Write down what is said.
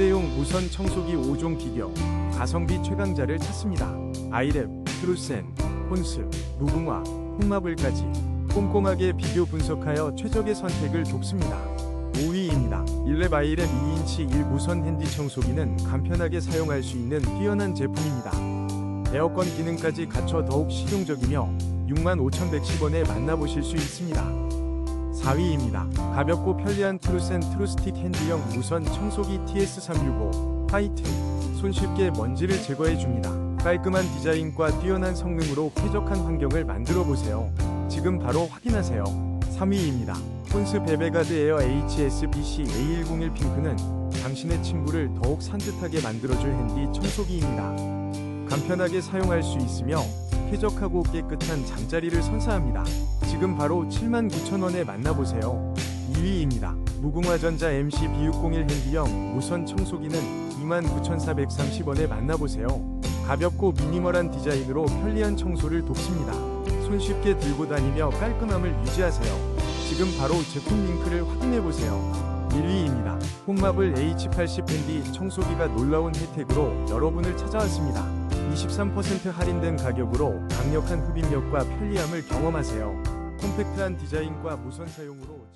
휴대용 무선 청소기 5종 비교, 가성비 최강자를 찾습니다. 아이랩, 트루센, 혼스, 무궁화, 홍마블까지 꼼꼼하게 비교 분석하여 최적의 선택을 돕습니다. 5위입니다. 1랩 아이랩 2인치 1 무선 핸디 청소기는 간편하게 사용할 수 있는 뛰어난 제품입니다. 에어컨 기능까지 갖춰 더욱 실용적이며 65,110원에 만나보실 수 있습니다. 4위입니다. 가볍고 편리한 트루센 트루스틱 핸디형 무선 청소기 TS365 화이트 손쉽게 먼지를 제거해 줍니다. 깔끔한 디자인과 뛰어난 성능으로 쾌적한 환경을 만들어 보세요. 지금 바로 확인하세요. 3위입니다. 혼스 베베가드 에어 HSBC A101 핑크는 당신의 침구를 더욱 산뜻하게 만들어줄 핸디 청소기입니다. 간편하게 사용할 수 있으며 쾌적하고 깨끗한 잠자리를 선사합니다. 지금 바로 79,000원에 만나보세요. 2위입니다. 무궁화전자 MC B601 핸디형 무선 청소기는 29,430원에 만나보세요. 가볍고 미니멀한 디자인으로 편리한 청소를 돕습니다. 손쉽게 들고 다니며 깔끔함을 유지하세요. 지금 바로 제품 링크를 확인해보세요. 1위입니다. 홍마블 H80 핸디 청소기가 놀라운 혜택으로 여러분을 찾아왔습니다. 23% 할인된 가격으로 강력한 흡입력과 편리함을 경험하세요. 콤팩트한 디자인과 무선 사용으로